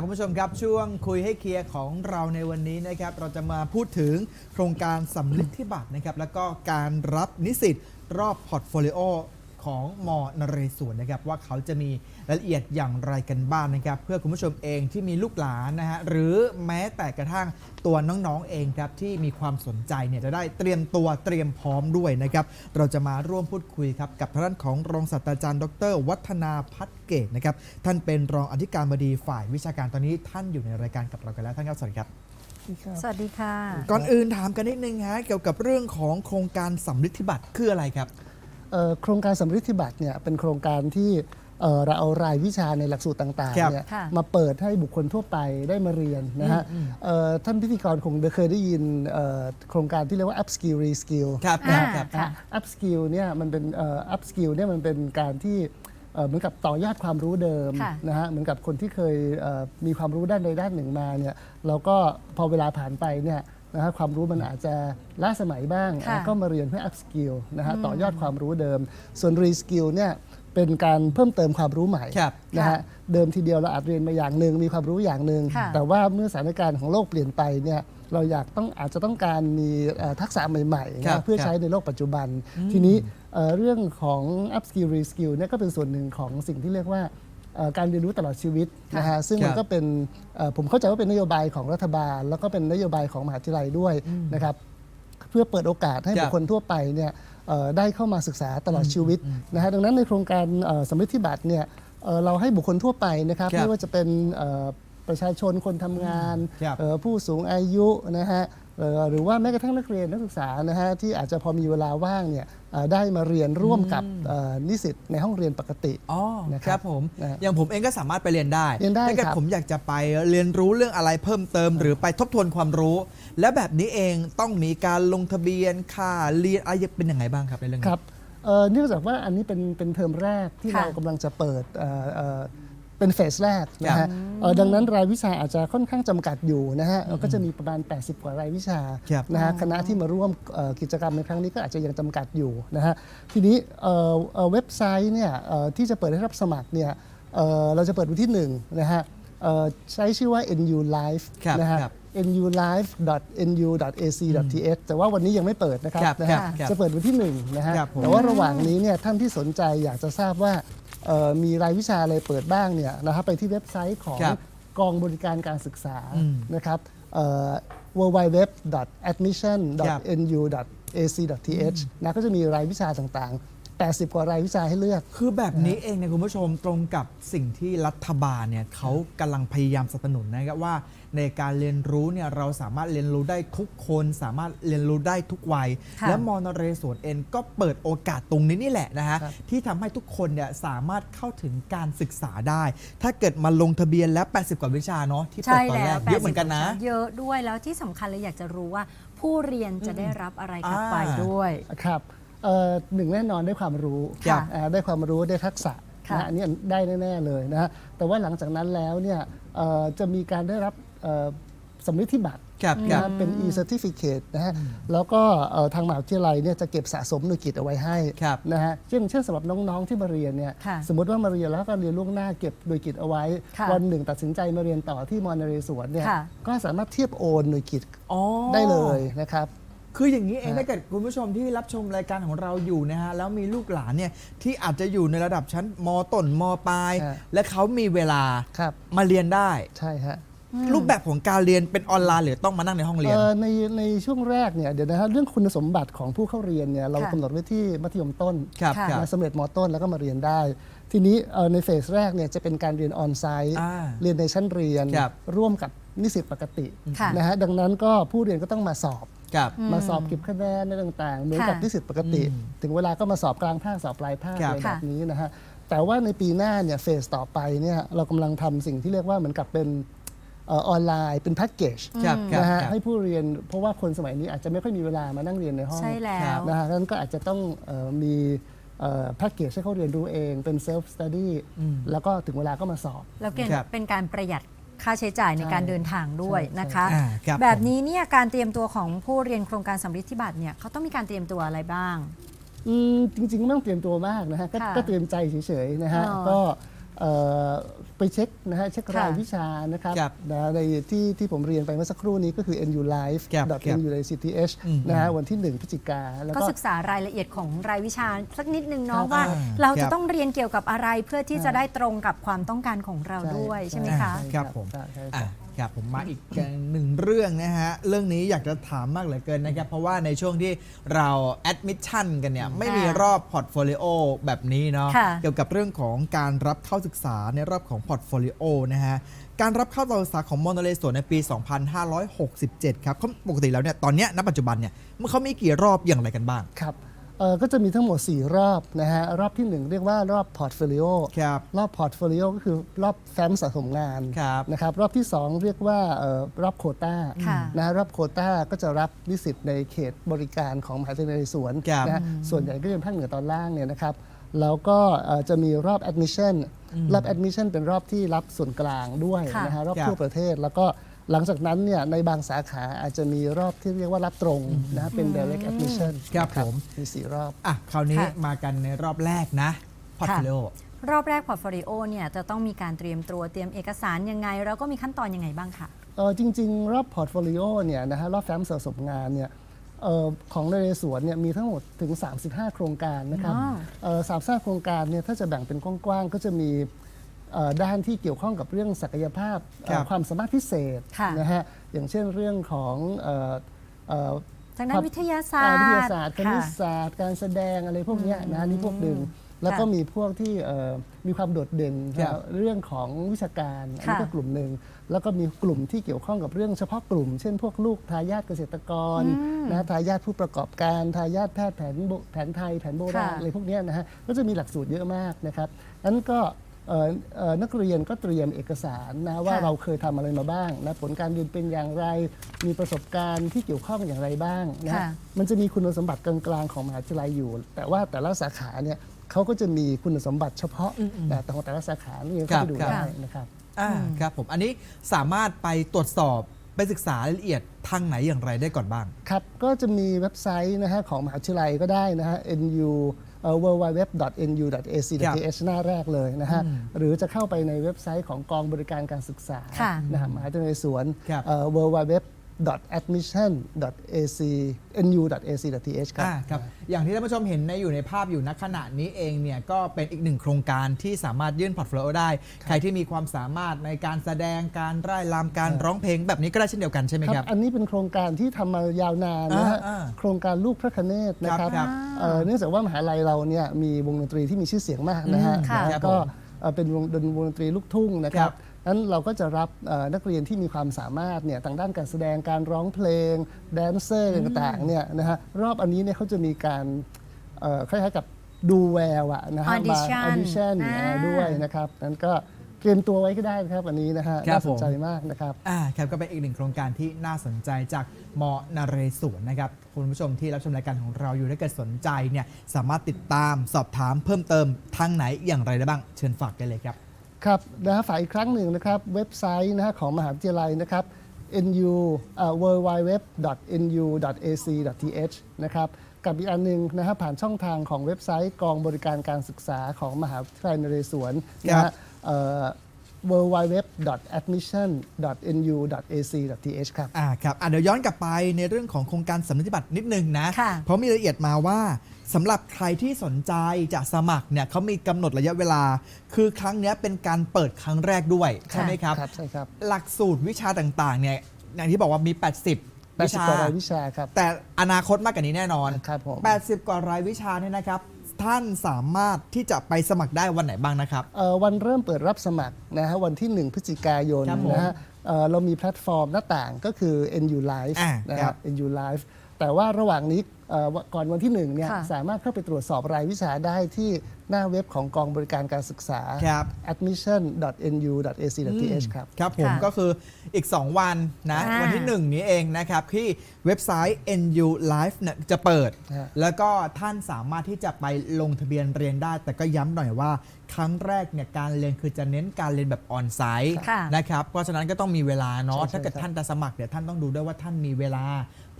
ครับคุณผู้ชมครับช่วงคุยให้เคลียร์ของเราในวันนี้นะครับเราจะมาพูดถึงโครงการสำลิดที่บัตรนะครับแล้วก็การรับนิสิตรอบพอร์ตโฟลิโอ ของมอนเรศวรนะครับว่าเขาจะมีรายละเอียดอย่างไรกันบ้างนะครับ เพื่อคุณผู้ชมเองที่มีลูกหลานนะฮะหรือแม้แต่กระทั่งตัวน้องๆเองครับที่มีความสนใจเนี่ยจะได้เตรียมตัวเตรียมพร้อมด้วยนะครับ เราจะมาร่วมพูดคุยครับกับทางด้านของรองศาสตราจารย์ ดร วัฒนาพัฒเกตนะครับท่านเป็นรองอธิการบดีฝ่ายวิชาการตอนนี้ท่านอยู่ในรายการกับเรากันแล้วท่านครับสวัสดีครับ สวัสดีค่ะ ก่อนอื่นถามกันนิดนึงฮะเกี่ยวกับเรื่องของโครงการสำลิดธิบัตรคืออะไรครับเอ่อ โครงการสำริดธิบัตรเนี่ยเป็นโครงการที่เอ่อเราเอารายวิชาในหลักสูตรต่างครับๆเนี่ยค่ะมาเปิดให้บุคคลทั่วไปได้มาเรียนนะฮะอืมเอ่อท่านพิธีกรคงเคยได้ยินเอ่อโครงการที่เรียกว่า up skill re skill ครับอ่าครับค่ะ up skill เนี่ยมันเป็นเอ่อ up skill เนี่ยมันเป็นการที่เอ่อเหมือนกับต่อยอดความรู้เดิมค่ะนะฮะเหมือนกับคนที่เคยเอ่อมีความรู้ด้านใดด้านหนึ่งมาเนี่ยเราก็พอเวลาผ่านไปเนี่ย นะฮะความรู้มันอาจจะล้าสมัยบ้าง ค่ะก็มาเรียนเพื่อ up skill นะฮะต่อยอดความรู้เดิม ส่วน re skill เนี่ยเป็นการเพิ่มเติมความรู้ใหม่ครับนะค่ะฮะเดิมทีเดียวเราอาจเรียนมาอย่างหนึ่งมีความรู้อย่างหนึ่งค่ะ แต่ว่าเมื่อสถานการณ์ของโลกเปลี่ยนไปเนี่ยเราอยากต้องอาจจะต้องการมีเอ่อทักษะใหม่ๆครับนะเพื่อครับใช้ในโลกปัจจุบัน ทีนี้เอ่อเรื่องของ up skill re skill เนี่ยก็เป็นส่วนหนึ่งของสิ่งที่เรียกว่าเอ่อ การเรียนรู้ตลอดชีวิตนะฮะซึ่งมันครับก็เป็นเอ่อผมเข้าใจว่าเป็นนโยบายของรัฐบาล แล้วก็เป็นนโยบายของมหาวิทยาลัยด้วยนะครับเพื่อเปิดโอกาสให้ครับบุคคลทั่วไปเนี่ยเอ่อได้เข้ามาศึกษาตลอดชีวิตนะฮะดังนั้นในโครงการเอ่อสำริดที่บัตรเนี่ยเอ่อเราให้บุคคลทั่วไปนะครับครับไม่ว่าจะเป็นเอ่อประชาชนคนทำงานครับเอ่อผู้สูงอายุนะฮะเอ่อ หรือว่าแม้กระทั่งนักเรียนนักศึกษานะฮะที่อาจจะพอมีเวลาว่างเนี่ยเอ่อได้มาเรียนร่วมกับเอ่อนิสิตในห้องเรียนปกติอ๋อนะคครัรับบผมนะฮะอย่างผมเองก็สามารถไปเรียนได้เรียนได้ถ้าเกิดครับผมอยากจะไปเรียนรู้เรื่องอะไรเพิ่มเติม หรือไปทบทวนความรู้ และแบบนี้เองต้องมีการลงทะเบียนค่าเรียนอะไรเป็นยังไงบ้างครับในเรื่องคนี้รับเอ่อเนื่องจากว่าอันนี้เป็นเป็นเทอมแรกที่ค่ะเรากำลังจะเปิด เอ่อเอ่อเป็นเฟสแรกนะครัฮะบเอ่อดังนั้นรายวิชาอาจจะค่อนข้างจำกัดอยู่นะฮะก็จะมีประมาณ 80 กว่ารายวิชาครับนะฮะคณะที่มาร่วมเอ่อกิจกรรมในครั้งนี้ก็อาจจะยังจำกัดอยู่นะฮะทีนี้เอ่อเอ่อเว็บไซต์เนี่ยเอ่อที่จะเปิดให้รับสมัครเนี่ยเอ่อเราจะเปิดวันที่1นะฮะเอ่อใช้ชื่อว่า NU Live ครับนะฮะครับ nulive.nu.ac.th แต่ว่าวันนี้ยังไม่เปิดนะครับครับนะครัฮะบครับจะเปิดวันที่1นะฮะครับผมแต่ว่าระหว่างนี้เนี่ยท่านที่สนใจอยากจะทราบว่าเอ่อ มีรายวิชาอะไรเปิดบ้างเนี่ยนะครับไปที่เว็บไซต์ของครับกองบริการการศึกษาอืมนะครับเอ่อ www.admission.nu.ac.th นะก็จะมีรายวิชาต่างๆ 80 กว่ารายวิชาให้เลือก คือแบบนี้เองเนี่ยคุณผู้ชมตรงกับสิ่งที่รัฐบาลเนี่ยเขากำลังพยายามสนับสนุนนะครับว่า ในการเรียนรู้เนี่ยเราสามารถเรียนรู้ได้ทุกคนสามารถเรียนรู้ได้ทุกวัย ค่ะ และมอนเรศวรเองก็เปิดโอกาสตรงนี้นี่แหละนะฮะครับ ที่ทำให้ทุกคนเนี่ยสามารถเข้าถึงการศึกษาได้ ถ้าเกิดมาลงทะเบียนแล้ว 80 กว่าวิชาเนาะที่เปิใช่ดตอนแล้แรวกเยอะเหมือนกันนะ 80เยอะด้วยแล้วที่สำคัญเลยอยากจะรู้ว่า ผู้เรียนจะได้รับอะไรกลับอ่าไปด้วย ครับ เอ่อหนึ่งแน่นอนได้ความรู้ครับอ่าได้ความรู้ได้ทักษะค่ะนะอันนี้ได้แน่ๆเลยนะฮะแต่ว่าหลังจากนั้นแล้วเนี่ยเอ่อจะมีการได้รับเอ่อสำริดที่บัตรครับคนะรับ ฮะเป็น e-certificate นะฮะแล้วก็เอ่อทางมหาวิทยาลัยเนี่ยจะเก็บสะสมหน่วยกิตเอาไว้ให้ครับ นะฮะเช่นเช่นสำหรับน้องๆที่มาเรียนเนี่ยค่ะสมมติว่ามาเรียนแล้วก็เรียนล่วงหน้าเก็บหน่วยกิตเอาไว้ ค่ะวันหนึ่งตัดสินใจมาเรียนต่อที่มอนเรศวรเนี่ยค่ะ ก็สามารถเทียบโอนหน่วยกิตอ๋อ ได้เลยนะครับ คืออย่างนี้เองฮะถ้าเกิดคุณผู้ชมที่รับชมรายการของเราอยู่นะฮะแล้วมีลูกหลานเนี่ยที่อาจจะอยู่ในระดับชั้นมต้นมปลาย ฮะและเขามีเวลาครับ มาเรียนได้ ใช่ฮะรูปแบบของการเรียนเป็นออนไลน์หรือต้องมานั่งในห้องเรียน เอ่อในในช่วงแรกเนี่ยเดี๋ยวนะฮะเรื่องคุณสมบัติของผู้เข้าเรียนเนี่ยเราค่ะ กำหนดไว้ที่มัธยมต้น ครับค่ะ ครับ มาสำเร็จมต้นแล้วก็มาเรียนได้ ทีนี้เอ่อในเฟสแรกเนี่ยจะเป็นการเรียนออนไซต์อ่าเรียนในชั้นเรียนครับร่วมกับนิสิตปกติค่ะ นะฮะดังนั้นก็ผู้เรียนก็ต้องมาสอบ ครับมาสอบเก็บคะแนนในต่างๆ เหมือนกับค่ะนิสิตปกติอืมถึงเวลาก็มาสอบกลางภาคสอบปลายภาคครับอะไรแบบนี้นะฮะแต่ว่าในปีหน้าเนี่ยเฟสต่อไปเนี่ยเรากำลังทำสิ่งที่เรียกว่าเหมือนกับเป็นเออออนไลน์เป็นแพ็กเกจครับครับนะฮะครับให้ผู้เรียนเพราะว่าคนสมัยนี้อาจจะไม่ค่อยมีเวลามานั่งเรียนในห้องใช่แล้ครัวบนะฮะดังนั้นก็อาจจะต้องเออมีแพ็กเกจให้เขาเรียนรู้เองเป็นเซลฟ์สต u ดี้อืมแล้วก็ถึงเวลาก็มาสอบ แล้วเป็นครับเป็นการประหยัด ค่าใช้จ่ายในใช่การเดินทางด้วยใช่นะคะอ่าครับแบบผมนี้เนี่ยการเตรียมตัวของผู้เรียนโครงการสำริดที่บัตรเนี่ยเขาต้องมีการเตรียมตัวอะไรบ้าง อืมจริงๆไม่ต้องเตรียมตัวมากนะฮะก็ค่ะก็เตรียมใจเฉยๆนะฮะอ๋อก็เอ่อ ไปเช็คนะฮะเช็ครายค่ะวิชานะครับครับนะในที่ที่ผมเรียนไปเมื่อสักครู่นี้ก็คือ nu live ครับครับ nu cth อืมนะฮะวันที่ 1พฤศจิกาแล้วก็ก็ ศึกษารายละเอียดของรายวิชาสักนิดนึงเนาะครับว่าอ่า เราครัจะบต้องเรียนเกี่ยวกับอะไรเพื่อที่จะได้ตรงกับความต้องการของเราด้วยใช่ไหมคะ ครับผม ใช่ใช่อะใช่ ครับผมมาอีกหนึ่งเรื่องนะฮะ เรื่องนี้อยากจะถามมากเหลือเกินนะครับ เพราะว่าในช่วงที่เราแอดมิชชั่นกันเนี่ย ไม่มีรอบพอร์ตโฟลิโอแบบนี้เนาะค่ะเกี่ยวกับเรื่องของการรับเข้าศึกษาในรอบของพอร์ตโฟลิโอนะฮะการรับเข้าศึกษาของมอนเลสวนในปี 2567 ครับเขาปกติแล้วเนี่ยตอนเนี้ยณปัจจุบันเนี่ยมันเขามีกี่รอบอย่างไรกันบ้างครับ เอ่อก็จะมีทั้งหมด 4 รอบนะฮะรอบที่ 1 เรียกว่ารอบพอร์ตโฟลิโอครับรอบพอร์ตโฟลิโอก็คือรอบแฟ้มสะสมงานครับนะครับรอบที่ 2 เรียกว่าเอ่อรอบโควต้าค่ะนะฮะรอบโควต้าก็จะรับนิสิตในเขตบริการของมหาวิทยาลัยนเรศวรครับนะฮะส่วนใหญ่ก็จะเป็นภาคเหนือตอนล่างเนี่ยนะครับแล้วก็เอ่อจะมีรอบ admission รอบ admission เป็นรอบที่รับส่วนกลางด้วยค่ะ นะฮะรอบครับทั่วประเทศแล้วก็ หลังจากนั้นเนี่ยในบางสาขาอาจจะมีรอบที่เรียกว่ารับตรงนะฮะเป็น direct admission ครับนะผม มีสี่รอบ อะคราวนี้ค่ะ มากันในรอบแรกนะพอร์ตโฟลิโอ รอบแรกพอร์ตโฟลิโอเนี่ยจะต้องมีการเตรียมตัวเตรียมเอกสารยังไง แล้วก็มีขั้นตอนยังไงบ้างคะ เออจริง ๆ รอบพอร์ตโฟลิโอเนี่ยนะฮะรอบแฟ้มสะสมงานเนี่ยเอ่อของนเรศวรเนี่ยมีทั้งหมดถึง 35 โครงการนะครับอ๋อ เอ่อสามสิบห้าโครงการเนี่ยถ้าจะแบ่งเป็นกว้างๆ ก็จะมีเอ่อ ด้านที่เกี่ยวข้องกับเรื่องศักยภาพเอ่อครับความสามารถพิเศษค่ะ นะฮะอย่างเช่นเรื่องของเอ่อเอ่อ ทางด้านวิทยาศาอ่สตร์วิทยาศาสตร์คณิตค่ะ ศาสตร์การแสดงอะไรพวกเนี้ยนะนี่พวกหนึ่งแล้วก็ค่ะมีพวกที่เอ่อมีความโดดเด่นครับเรื่องของวิชาการอันนี้ค่ะก็กลุ่มหนึ่งแล้วก็มีกลุ่มที่เกี่ยวข้องกับเรื่องเฉพาะกลุ่ม เช่นพวกลูกทายาทเกษตรกรนะทายาทผู้ประกอบการทายาทแพทย์แผนโบแผนไทยแผนโบราณค่ะ อะไรพวกเนี้ยนะฮะก็จะมีหลักสูตรเยอะมากนะครับนั้นก็เอ่อเอ่อ นักเรียนก็เตรียมเอกสารนะว่าค่ะเราเคยทำอะไรมาบ้างนะผลการเรียนเป็นอย่างไร มีประสบการณ์ที่เกี่ยวข้องอย่างไรบ้างนะฮะค่ะมันจะมีคุณสมบัติกลางๆของมหาวิทยาลัยอยู่ แต่ว่าแต่ละสาขาเนี่ยเขาก็จะมีคุณสมบัติเฉพาะแต่ของแต่ละสาขานี่เข้าไปดูครับได้นะครับอ่าครับผมอันนี้สามารถไปตรวจสอบไปศึกษารายละเอียดทางไหนอย่างไรได้ก่อนบ้าง ครับ ก็จะมีเว็บไซต์นะฮะของมหาวิทยาลัยก็ได้นะฮะ nu w w w n u a c th หน้าแรกเลยนะฮะหรือจะเข้าไปในเว็บไซต์ของกองบริการการศึกษาค่ะนะฮะมหาวิทยาลัยสวนครับ w w w admission ac nu ac th ครับ อ่าครับอย่างที่ท่านผู้ชมเห็นในอยู่ในภาพอยู่ณขณะนี้เองเนี่ยก็เป็นอีกหนึ่งโครงการที่สามารถยื่นพอร์ตโฟลิโอได้ ใครที่มีความสามารถในการแสดงการร่ายรำการร้องเพลงแบบนี้ก็ได้เช่นเดียวกันใช่ไหมคครัรับบอันนี้เป็นโครงการที่ทำมายาวนานนะฮะ อ่าอ่าโครงการลูกพระคเนศนะครับครับเอ่อเนื่องจากว่ามหาลัยเราเนี่ยมีวงดนตรีที่มีชื่อเสียงมากนะฮะอืมค่ะนะฮะครับก็ผมเอ่อเป็นวงดนวงดนตรีลูกทุ่งนะครัครับบ นั้นเราก็จะรับเอ่อนักเรียนที่มีความสามารถเนี่ยทางด้านการแสดงการร้องเพลงแดนเซอร์ต่างๆเนี่ยนะฮะรอบอันนี้เนี่ยเขาจะมีการเอ่อคล้ายๆกับดูแววอะนะฮะ Audition ออดิชั่นอ่าด้วยนะครับนั้นก็เตรียมตัวไว้ก็ได้นะครับอันนี้นะฮะครับน่าสนใจผมมากนะครับอ่าครับก็เป็นอีกหนึ่งโครงการที่น่าสนใจจากมนเรศวรนะครับคุณผู้ชมที่รับชมรายการของเราอยู่ถ้าเกิดสนใจเนี่ยสามารถติดตามสอบถามเพิ่มเติมทางไหนอย่างไรได้บ้าง เชิญฝากได้เลยครับ ครับนะฮะฝากอีกครั้งหนึ่งนะครับ เว็บไซต์นะฮะของมหาวิทยาลัยนะครับ nu w w w nu ac th นะครับกับอีกอันหนึงนะฮะผ่านช่องทางของเว็บไซต์กองบริการการศึกษาของมหาวิทยาลัยนเรศวรนะ ครัฮะบเอ่อ www.admission.nu.ac.th ครับ อ่าครับอะเดี๋ยวย้อนกลับไปในเรื่องของโครงการสำนึกบัตรนิดนึงนะ ค่ะเพราะมีรายละเอียดมาว่าสำหรับใครที่สนใจจะสมัครเนี่ยเขามีกำหนดระยะเวลา คือครั้งเนี้ยเป็นการเปิดครั้งแรกด้วยใช่ไหมครับ ครับ ใช่ครับหลักสูตรวิชาต่างๆเนี่ยอย่างที่บอกว่ามี 80 วิ80ชากว่ารายวิชาครับ แต่อนาคตมากกว่านี้แน่นอน ครับผม 80 กว่ารายวิชาเนี่ยนะครับ ท่านสามารถที่จะไปสมัครได้วันไหนบ้างนะครับ เอ่อวันเริ่มเปิดรับสมัครนะฮะวันที่ 1 พฤศจิกายนครับผมนะฮะเอ่อเรามีแพลตฟอร์มหน้าต่างก็คือ NU Live อ่านะครัครับบ NU Live แต่ว่าระหว่างนี้เอ่อก่อนวันที่1เนี่ยค่ะสามารถเข้าไปตรวจสอบรายวิชาได้ที่หน้าเว็บของกองบริการการศึกษา ครับ admission.nu.ac.th ครับ ครับผมค่ะก็คืออีก 2 วันนะ อ่าวันที่ 1 นี้เองนะครับที่เว็บไซต์ NU Live เนี่ยจะเปิด ฮะ แล้วก็ท่านสามารถที่จะไปลงทะเบียนเรียนได้ แต่ก็ย้ำหน่อยว่า ครั้งแรกเนี่ยการเรียนคือจะเน้นการเรียนแบบออนไซต์ค่ะนะครับเพราะฉะนั้นก็ต้องมีเวลาเนาะใช่ใช่ถ้าเกิดครับ ท่านจะสมัครเนี่ยท่านต้องดูด้วยว่าท่านมีเวลา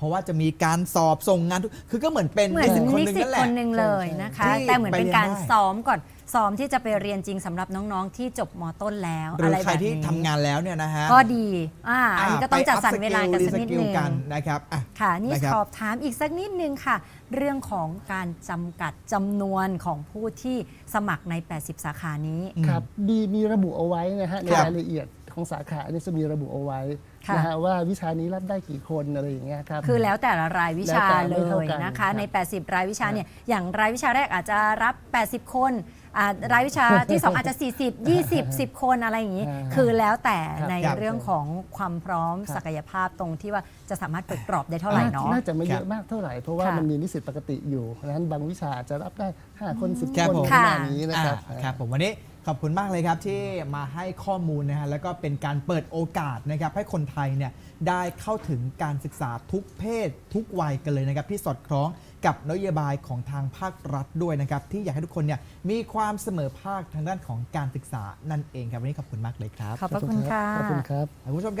เพราะว่าจะมีการสอบส่งงานทุกคือก็เหมือนเป็นเหมือนนิสิตคนนิหนึ่งสิตนั่นแหคละ นหนึ่งเลยนะคะ ที่แต่เหมือนเป็นการไปเรียนได้ ซ้อมก่อน ซ้อมที่จะไปเรียนจริงสำหรับน้องๆ ที่จบมต้นแล้วหรือะอไรใครแบบที่นี้ทำงานแล้วเนี่ยนะฮะก็ดีอ่าอันนี้ก็ต้องจัดสรรเวลากันไปสัก up นิด skill นึง กันนะครับอะ ค่ะนี่นะครับ สอบถามอีกสักนิดนึงค่ะ เรื่องของการจำกัดจำนวนของผู้ที่สมัครใน 80 สาขานี้ ครับมีมีระบุเอาไว้นะฮะในครับ รายละเอียดของสาขาเนี่ยจะมีระบุเอาไว้ค่ะ นะฮะว่าวิชานี้รับได้กี่คนอะไรอย่างเงี้ยครับ คือแล้วแต่ละรายวิชาแล้วแต่เลไม่เท่ายกันนะคะครับใน 80 รายวิชาเนี่ยอย่างรายวิชาแรกอาจจะรับ 80 คนอ่ารายวิชาที่ 2 อาจจะ 40 20 10 คนอะไรอย่างนี้ อ่าคือแล้วแต่ครับ ในครับเรื่องของความพร้อมครับศักยภาพตรงที่ว่าจะสามารถเปิดกรอบได้เท่าไหร่เนาะ น่าจะไม่เยครัอะบมากเท่าไหร่ เพราะว่าค่ะมันมีนิสิตปกติอยู่ดังนั้นบางวิชาอาจจะรับได้ 5 คน 10ครับคนผม ประมาณนี้นะครับ อ่าครับผมวันนี้ ขอบคุณมากเลยครับที่มาให้ข้อมูลนะฮะแล้วก็เป็นการเปิดโอกาสนะครับให้คนไทยเนี่ยได้เข้าถึงการศึกษาทุกเพศ ทุกวัยกันเลยนะครับที่สอดคล้องกับนโยบายของทางภาครัฐด้วยนะครับที่อยากให้ทุกคนเนี่ยมีความเสมอภาคทางด้านของการศึกษานั่นเองครับวันนี้ขอบคุณมากเลยครับขอบพระคุณค่ะ ขอบคุณครับ คุณผู้ชมครับ